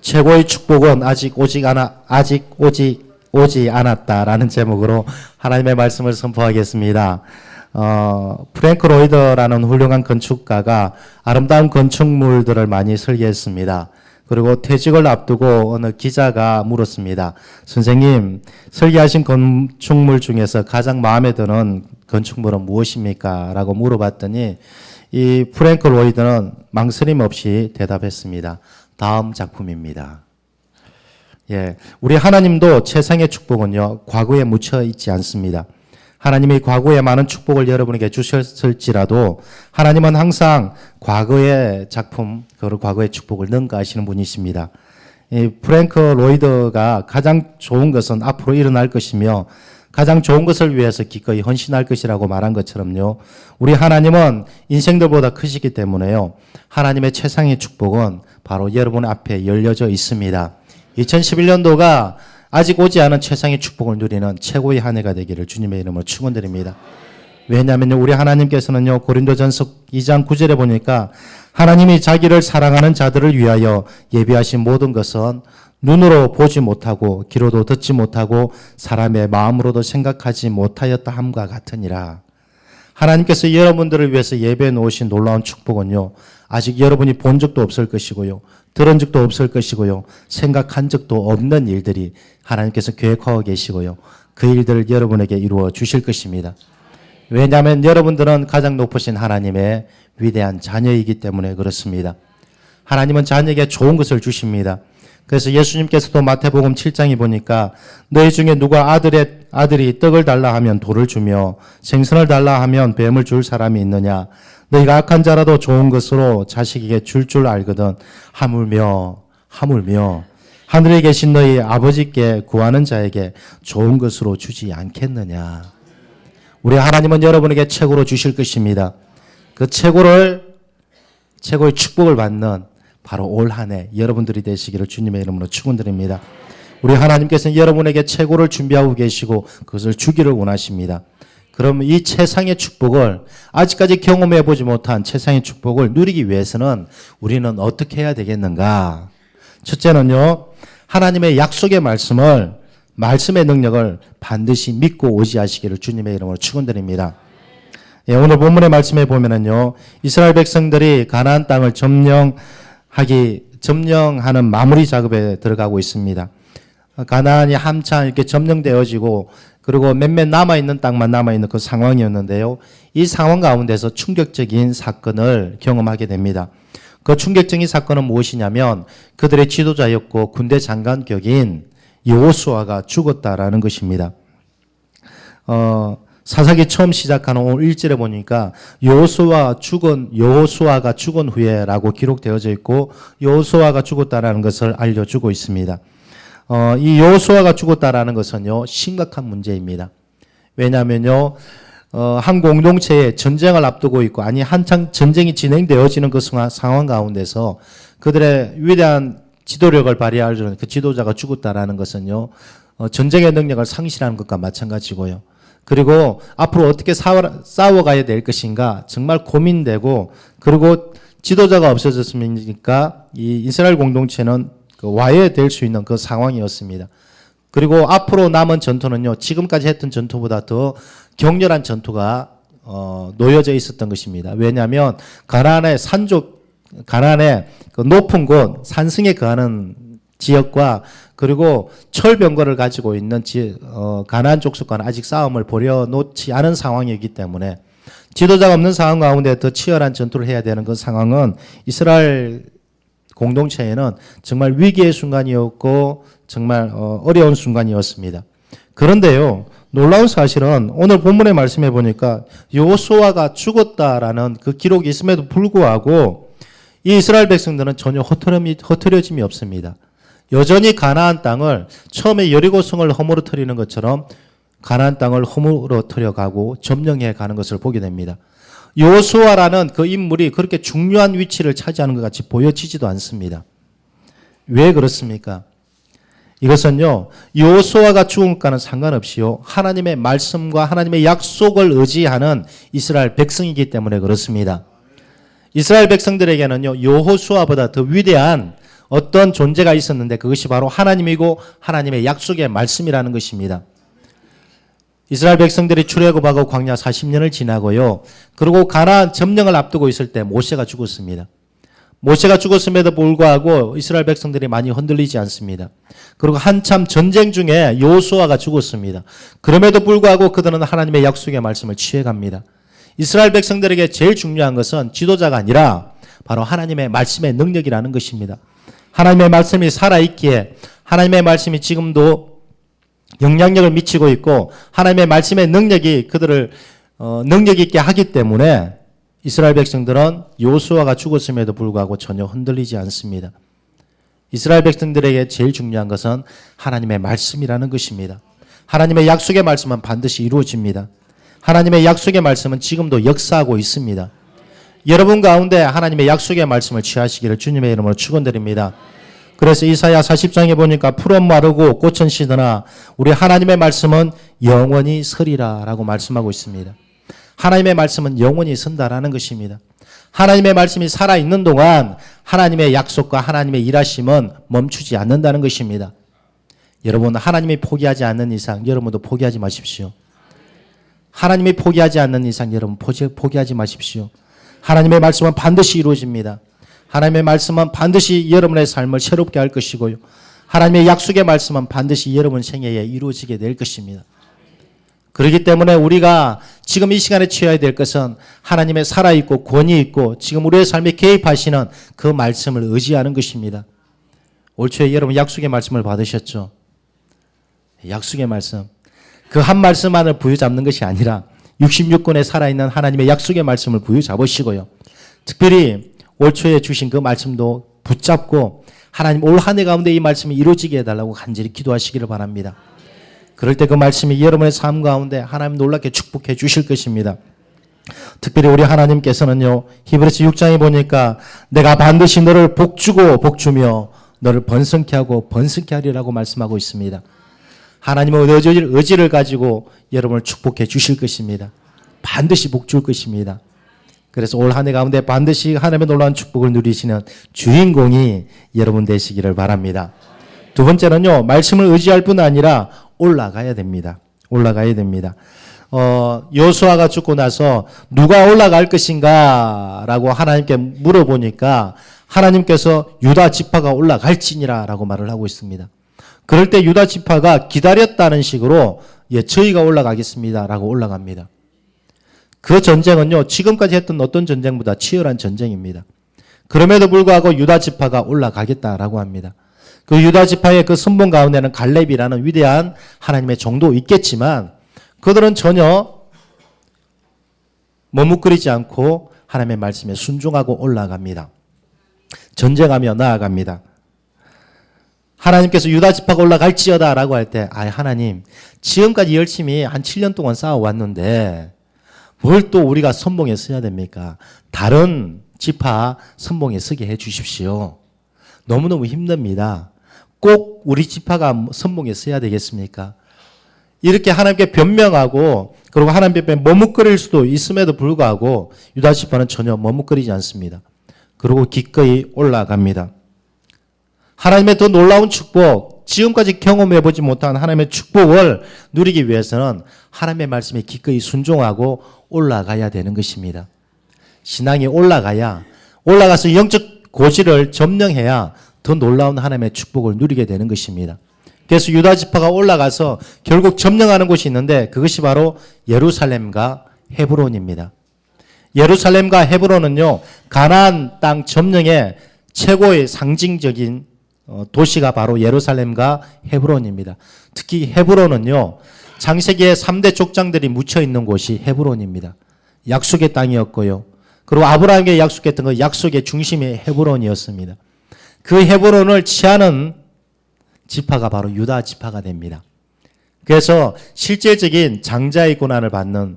최고의 축복은 아직 오직 않아 아직 오지 오지 않았다라는 제목으로 하나님의 말씀을 선포하겠습니다. 어, 프랭크 로이더라는 훌륭한 건축가가 아름다운 건축물들을 많이 설계했습니다. 그리고 퇴직을 앞두고 어느 기자가 물었습니다. 선생님, 설계하신 건축물 중에서 가장 마음에 드는 건축물은 무엇입니까? 라고 물어봤더니 이 프랭크 로이드는 망설임 없이 대답했습니다. 다음 작품입니다. 예, 우리 하나님도 최상의 축복은요, 과거에 묻혀 있지 않습니다. 하나님이 과거에 많은 축복을 여러분에게 주셨을지라도 하나님은 항상 과거의 작품, 그 과거의 축복을 능가하시는 분이십니다. 이 프랭크 로이드가 가장 좋은 것은 앞으로 일어날 것이며 가장 좋은 것을 위해서 기꺼이 헌신할 것이라고 말한 것처럼요. 우리 하나님은 인생들보다 크시기 때문에요. 하나님의 최상의 축복은 바로 여러분 앞에 열려져 있습니다. 2011년도가 아직 오지 않은 최상의 축복을 누리는 최고의 한 해가 되기를 주님의 이름으로 축원드립니다. 왜냐하면 우리 하나님께서는요 고린도전서 2장 9절에 보니까 하나님이 자기를 사랑하는 자들을 위하여 예비하신 모든 것은 눈으로 보지 못하고 귀로도 듣지 못하고 사람의 마음으로도 생각하지 못하였다 함과 같으니라. 하나님께서 여러분들을 위해서 예배해 놓으신 놀라운 축복은요. 아직 여러분이 본 적도 없을 것이고요. 들은 적도 없을 것이고요. 생각한 적도 없는 일들이 하나님께서 계획하고 계시고요. 그 일들을 여러분에게 이루어 주실 것입니다. 왜냐하면 여러분들은 가장 높으신 하나님의 위대한 자녀이기 때문에 그렇습니다. 하나님은 자녀에게 좋은 것을 주십니다. 그래서 예수님께서도 마태복음 7장에 보니까 너희 중에 누가 아들의 아들이 떡을 달라 하면 돌을 주며 생선을 달라 하면 뱀을 줄 사람이 있느냐? 너희가 악한 자라도 좋은 것으로 자식에게 줄줄 알거든. 하물며 하물며 하늘에 계신 너희 아버지께 구하는 자에게 좋은 것으로 주지 않겠느냐? 우리 하나님은 여러분에게 최고로 주실 것입니다. 그 최고를 최고의 축복을 받는 바로 올 한 해 여러분들이 되시기를 주님의 이름으로 축원드립니다. 우리 하나님께서는 여러분에게 최고를 준비하고 계시고 그것을 주기를 원하십니다. 그럼 이 최상의 축복을 아직까지 경험해 보지 못한 최상의 축복을 누리기 위해서는 우리는 어떻게 해야 되겠는가? 첫째는요. 하나님의 약속의 말씀을 말씀의 능력을 반드시 믿고 오지하시기를 주님의 이름으로 축원드립니다. 예, 오늘 본문의 말씀에 보면은요. 이스라엘 백성들이 가나안 땅을 점령 하기 점령하는 마무리 작업에 들어가고 있습니다. 가나안이 한참 이렇게 점령되어지고 그리고 몇몇 남아 있는 땅만 남아 있는 그 상황이었는데요. 이 상황 가운데서 충격적인 사건을 경험하게 됩니다. 그 충격적인 사건은 무엇이냐면 그들의 지도자였고 군대 장관 격인 여호수아가 죽었다라는 것입니다. 어, 사사기 처음 시작하는 오늘 1절에 보니까 여호수아 죽은 여호수아가 죽은 후에라고 기록되어져 있고 여호수아가 죽었다라는 것을 알려주고 있습니다. 어, 이 여호수아가 죽었다라는 것은요 심각한 문제입니다. 왜냐하면요 어, 한 공동체에 전쟁을 앞두고 있고 아니 한창 전쟁이 진행되어지는 그 상황 가운데서 그들의 위대한 지도력을 발휘할 그 지도자가 죽었다라는 것은요 어, 전쟁의 능력을 상실하는 것과 마찬가지고요. 그리고 앞으로 어떻게 싸워, 싸워가야 될 것인가 정말 고민되고 그리고 지도자가 없어졌으니까 이 이스라엘 공동체는 그 와해될 수 있는 그 상황이었습니다. 그리고 앞으로 남은 전투는요 지금까지 했던 전투보다 더 격렬한 전투가 어, 놓여져 있었던 것입니다. 왜냐하면 가나안의 산족 가나안의 그 높은 곳 산승에 거하는 지역과 그리고 철병거를 가지고 있는 지, 어, 가나안 족속과는 아직 싸움을 벌여놓지 않은 상황이기 때문에 지도자가 없는 상황 가운데 더 치열한 전투를 해야 되는 그 상황은 이스라엘 공동체에는 정말 위기의 순간이었고 정말 어, 어려운 순간이었습니다. 그런데요, 놀라운 사실은 오늘 본문의 말씀해 보니까 요수아가 죽었다라는 그 기록이 있음에도 불구하고 이 이스라엘 백성들은 전혀 허트름이, 허트려짐이 없습니다. 여전히 가나안 땅을 처음에 여리고성을 허물어뜨리는 것처럼 가나안 땅을 허물어뜨려 가고 점령해 가는 것을 보게 됩니다. 요수아라는 그 인물이 그렇게 중요한 위치를 차지하는 것 같이 보여지지도 않습니다. 왜 그렇습니까? 이것은요, 요수아가 죽은 것과는 상관없이요, 하나님의 말씀과 하나님의 약속을 의지하는 이스라엘 백성이기 때문에 그렇습니다. 이스라엘 백성들에게는요, 여호수아보다 더 위대한 어떤 존재가 있었는데 그것이 바로 하나님이고 하나님의 약속의 말씀이라는 것입니다. 이스라엘 백성들이 출애굽하고 광야 40년을 지나고요. 그리고 가나안 점령을 앞두고 있을 때 모세가 죽었습니다. 모세가 죽었음에도 불구하고 이스라엘 백성들이 많이 흔들리지 않습니다. 그리고 한참 전쟁 중에 요수아가 죽었습니다. 그럼에도 불구하고 그들은 하나님의 약속의 말씀을 취해갑니다. 이스라엘 백성들에게 제일 중요한 것은 지도자가 아니라 바로 하나님의 말씀의 능력이라는 것입니다. 하나님의 말씀이 살아있기에 하나님의 말씀이 지금도 영향력을 미치고 있고 하나님의 말씀의 능력이 그들을 어, 능력 있게 하기 때문에 이스라엘 백성들은 요수아가 죽었음에도 불구하고 전혀 흔들리지 않습니다. 이스라엘 백성들에게 제일 중요한 것은 하나님의 말씀이라는 것입니다. 하나님의 약속의 말씀은 반드시 이루어집니다. 하나님의 약속의 말씀은 지금도 역사하고 있습니다. 여러분 가운데 하나님의 약속의 말씀을 취하시기를 주님의 이름으로 축원드립니다. 그래서 이사야 40장에 보니까 풀은 마르고 꽃은 시드나 우리 하나님의 말씀은 영원히 서리라라고 말씀하고 있습니다. 하나님의 말씀은 영원히 선다라는 것입니다. 하나님의 말씀이 살아 있는 동안 하나님의 약속과 하나님의 일하심은 멈추지 않는다는 것입니다. 여러분 하나님이 포기하지 않는 이상 여러분도 포기하지 마십시오. 하나님이 포기하지 않는 이상 여러분 포기하지 마십시오. 하나님의 말씀은 반드시 이루어집니다. 하나님의 말씀은 반드시 여러분의 삶을 새롭게 할 것이고요. 하나님의 약속의 말씀은 반드시 여러분 생애에 이루어지게 될 것입니다. 그렇기 때문에 우리가 지금 이 시간에 취해야 될 것은 하나님의 살아있고 권위 있고 지금 우리의 삶에 개입하시는 그 말씀을 의지하는 것입니다. 올 초에 여러분 약속의 말씀을 받으셨죠? 약속의 말씀. 그 한 말씀 만을 부여잡는 것이 아니라 66권에 살아있는 하나님의 약속의 말씀을 부여잡으시고요. 특별히 올 초에 주신 그 말씀도 붙잡고 하나님 올 한 해 가운데 이 말씀이 이루어지게 해달라고 간절히 기도하시기를 바랍니다. 그럴 때 그 말씀이 여러분의 삶 가운데 하나님 놀랍게 축복해 주실 것입니다. 특별히 우리 하나님께서는요, 히브리서 6장에 보니까 내가 반드시 너를 복주고 복주며 너를 번성케 하고 번성케 하리라고 말씀하고 있습니다. 하나님은 의지를, 의지를 가지고 여러분을 축복해 주실 것입니다. 반드시 복 줄 것입니다. 그래서 올 한 해 가운데 반드시 하나님의 놀라운 축복을 누리시는 주인공이 여러분 되시기를 바랍니다. 두 번째는요, 말씀을 의지할 뿐 아니라 올라가야 됩니다. 올라가야 됩니다. 어, 요수아가 죽고 나서 누가 올라갈 것인가 라고 하나님께 물어보니까 하나님께서 유다 지파가 올라갈지니라 라고 말을 하고 있습니다. 그럴 때 유다 지파가 기다렸다는 식으로 예, 저희가 올라가겠습니다 라고 올라갑니다. 그 전쟁은요, 지금까지 했던 어떤 전쟁보다 치열한 전쟁입니다. 그럼에도 불구하고 유다 지파가 올라가겠다라고 합니다. 그 유다 지파의 그 선봉 가운데는 갈렙이라는 위대한 하나님의 종도 있겠지만 그들은 전혀 머뭇거리지 않고 하나님의 말씀에 순종하고 올라갑니다. 전쟁하며 나아갑니다. 하나님께서 유다 지파가 올라갈지어다라고 할 때, 아, 하나님, 지금까지 열심히 한 7년 동안 싸워왔는데, 뭘 또 우리가 선봉에 서야 됩니까? 다른 지파 선봉에 서게 해 주십시오. 너무너무 힘듭니다. 꼭 우리 지파가 선봉에 서야 되겠습니까? 이렇게 하나님께 변명하고 그리고 하나님 앞에 머뭇거릴 수도 있음에도 불구하고 유다 지파는 전혀 머뭇거리지 않습니다. 그리고 기꺼이 올라갑니다. 하나님의 더 놀라운 축복, 지금까지 경험해 보지 못한 하나님의 축복을 누리기 위해서는 하나님의 말씀에 기꺼이 순종하고 올라가야 되는 것입니다. 신앙이 올라가야 올라가서 영적 고지를 점령해야 더 놀라운 하나님의 축복을 누리게 되는 것입니다. 그래서 유다 지파가 올라가서 결국 점령하는 곳이 있는데 그것이 바로 예루살렘과 헤브론입니다. 예루살렘과 헤브론은요 가나안 땅 점령의 최고의 상징적인 어, 도시가 바로 예루살렘과 헤브론입니다. 특히 헤브론은요 장세기의 3대 족장들이 묻혀 있는 곳이 헤브론입니다. 약속의 땅이었고요. 그리고 아브라함에게 약속했던 그 약속의 중심이 헤브론이었습니다. 그 헤브론을 취하는 지파가 바로 유다 지파가 됩니다. 그래서 실제적인 장자의 고난을 받는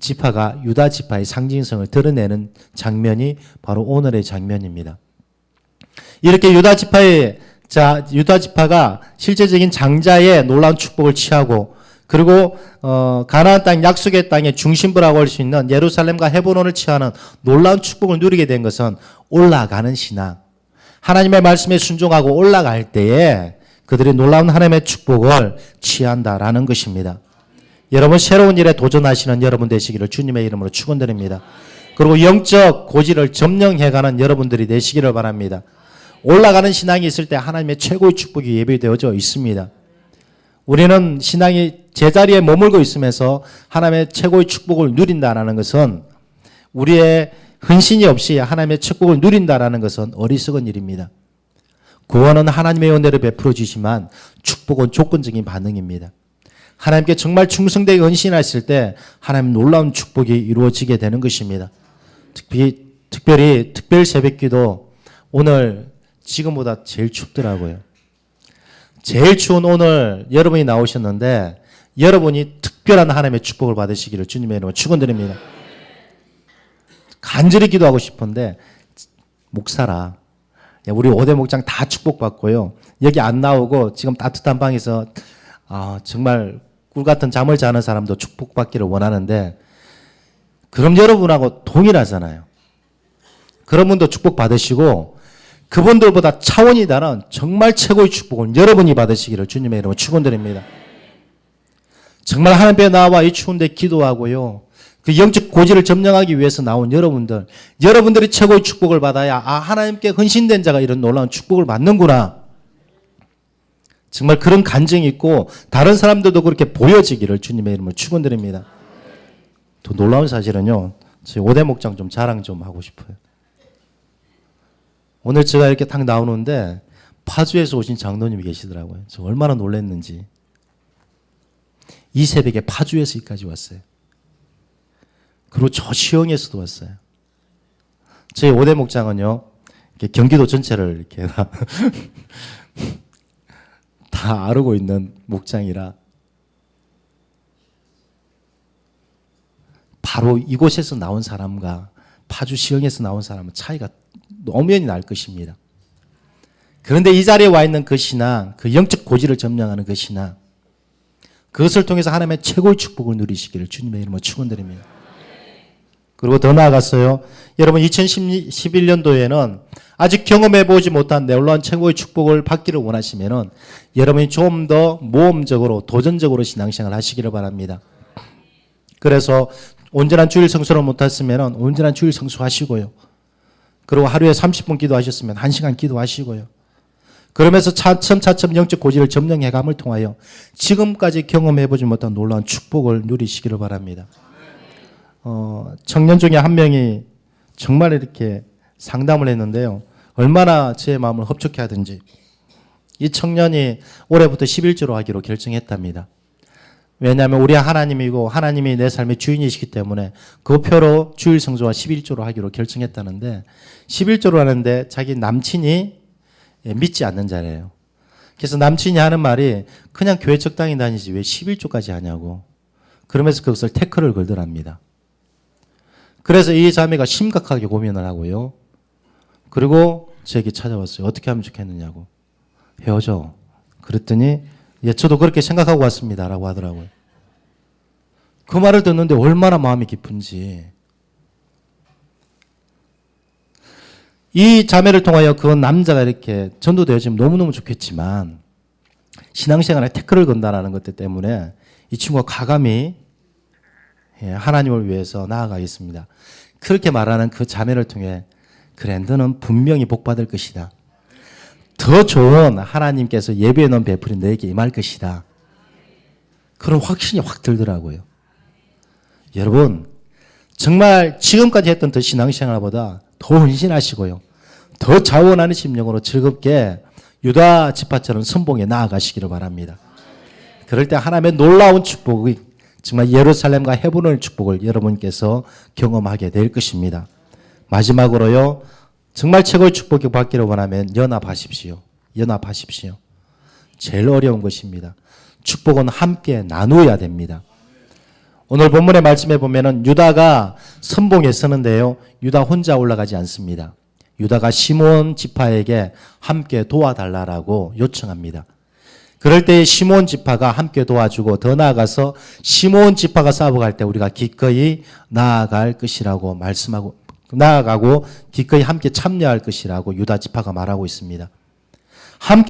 지파가 유다 지파의 상징성을 드러내는 장면이 바로 오늘의 장면입니다. 이렇게 유다 지파의 자 유다 지파가 실제적인 장자의 놀라운 축복을 취하고 그리고 어, 가나안 땅 약속의 땅의 중심부라고 할 수 있는 예루살렘과 헤브론을 취하는 놀라운 축복을 누리게 된 것은 올라가는 신앙, 하나님의 말씀에 순종하고 올라갈 때에 그들이 놀라운 하나님의 축복을 취한다라는 것입니다. 여러분 새로운 일에 도전하시는 여러분 되시기를 주님의 이름으로 축원드립니다. 그리고 영적 고지를 점령해가는 여러분들이 되시기를 바랍니다. 올라가는 신앙이 있을 때 하나님의 최고의 축복이 예배되어져 있습니다. 우리는 신앙이 제자리에 머물고 있으면서 하나님의 최고의 축복을 누린다라는 것은 우리의 헌신이 없이 하나님의 축복을 누린다라는 것은 어리석은 일입니다. 구원은 하나님의 은혜를 베풀어 주지만 축복은 조건적인 반응입니다. 하나님께 정말 충성되게 헌신했을 때 하나님 놀라운 축복이 이루어지게 되는 것입니다. 특히 특별히 특별 새벽기도 오늘 지금보다 제일 춥더라고요. 제일 추운 오늘 여러분이 나오셨는데 여러분이 특별한 하나님의 축복을 받으시기를 주님의 이름으로 축원드립니다. 간절히 기도하고 싶은데 목사라 우리 오대 목장 다 축복받고요. 여기 안 나오고 지금 따뜻한 방에서 아, 정말 꿀 같은 잠을 자는 사람도 축복받기를 원하는데 그럼 여러분하고 동일하잖아요. 그런 분도 축복받으시고 그분들보다 차원이 다른 정말 최고의 축복을 여러분이 받으시기를 주님의 이름으로 축원드립니다. 정말 하나님께 나와 이 추운데 기도하고요. 그 영적 고지를 점령하기 위해서 나온 여러분들, 여러분들이 최고의 축복을 받아야 아 하나님께 헌신된 자가 이런 놀라운 축복을 받는구나. 정말 그런 간증이 있고 다른 사람들도 그렇게 보여지기를 주님의 이름으로 축원드립니다. 더 놀라운 사실은요. 저희 오대 목장 좀 자랑 좀 하고 싶어요. 오늘 제가 이렇게 탁 나오는데 파주에서 오신 장로님이 계시더라고요. 저 얼마나 놀랐는지. 이 새벽에 파주에서까지 왔어요. 그리고 저 시흥에서도 왔어요. 저희 오대 목장은요, 이렇게 경기도 전체를 이렇게 다, 다 아르고 있는 목장이라 바로 이곳에서 나온 사람과 파주 시흥에서 나온 사람은 차이가 엄연히 날 것입니다. 그런데 이 자리에 와 있는 그 신앙, 그 영적 고지를 점령하는 그 신앙, 그것을 통해서 하나님의 최고의 축복을 누리시기를 주님의 이름으로 축원드립니다. 그리고 더 나아갔어요. 여러분 2011년도에는 아직 경험해 보지 못한 놀라운 최고의 축복을 받기를 원하시면은 여러분이 좀 더 모험적으로 도전적으로 신앙생활 하시기를 바랍니다. 그래서 온전한 주일 성수를 못했으면 온전한 주일 성수하시고요. 그리고 하루에 30분 기도하셨으면 1시간 기도하시고요. 그러면서 차츰차츰 영적 고지를 점령해감을 통하여 지금까지 경험해보지 못한 놀라운 축복을 누리시기를 바랍니다. 어, 청년 중에 한 명이 정말 이렇게 상담을 했는데요. 얼마나 제 마음을 흡족해 하든지 이 청년이 올해부터 11조로 하기로 결정했답니다. 왜냐하면 우리 하나님이고 하나님이 내 삶의 주인이시기 때문에 그 표로 주일 성조와 11조로 하기로 결정했다는데 11조로 하는데 자기 남친이 예, 믿지 않는 자래요. 그래서 남친이 하는 말이 그냥 교회 적당히 다니지 왜 11조까지 하냐고. 그러면서 그것을 태클을 걸더랍니다. 그래서 이 자매가 심각하게 고민을 하고요. 그리고 제게 찾아왔어요. 어떻게 하면 좋겠느냐고. 헤어져. 그랬더니 예, 저도 그렇게 생각하고 왔습니다. 라고 하더라고요. 그 말을 듣는데 얼마나 마음이 깊은지. 이 자매를 통하여 그 남자가 이렇게 전도되어지면 너무너무 좋겠지만, 신앙생활에 태클을 건다라는 것 때문에 이 친구가 가감히 예, 하나님을 위해서 나아가겠습니다. 그렇게 말하는 그 자매를 통해 그래 너는 분명히 복받을 것이다. 더 좋은 하나님께서 예배에 넣은 베풀이 너에게 임할 것이다. 그런 확신이 확 들더라고요. 여러분, 정말 지금까지 했던 더 신앙생활보다 더 헌신하시고요. 더 자원하는 심령으로 즐겁게 유다 지파처럼 선봉에 나아가시기를 바랍니다. 그럴 때 하나님의 놀라운 축복이 정말 예루살렘과 헤브론의 축복을 여러분께서 경험하게 될 것입니다. 마지막으로요. 정말 최고의 축복을 받기를 원하면 연합하십시오. 연합하십시오. 제일 어려운 것입니다. 축복은 함께 나누어야 됩니다. 오늘 본문의 말씀에 보면은 유다가 선봉에 서는데요. 유다 혼자 올라가지 않습니다. 유다가 시몬 지파에게 함께 도와달라라고 요청합니다. 그럴 때 시몬 지파가 함께 도와주고 더 나아가서 시몬 지파가 싸워갈 때 우리가 기꺼이 나아갈 것이라고 말씀하고 나아가고 기꺼이 함께 참여할 것이라고 유다 지파가 말하고 있습니다. 함께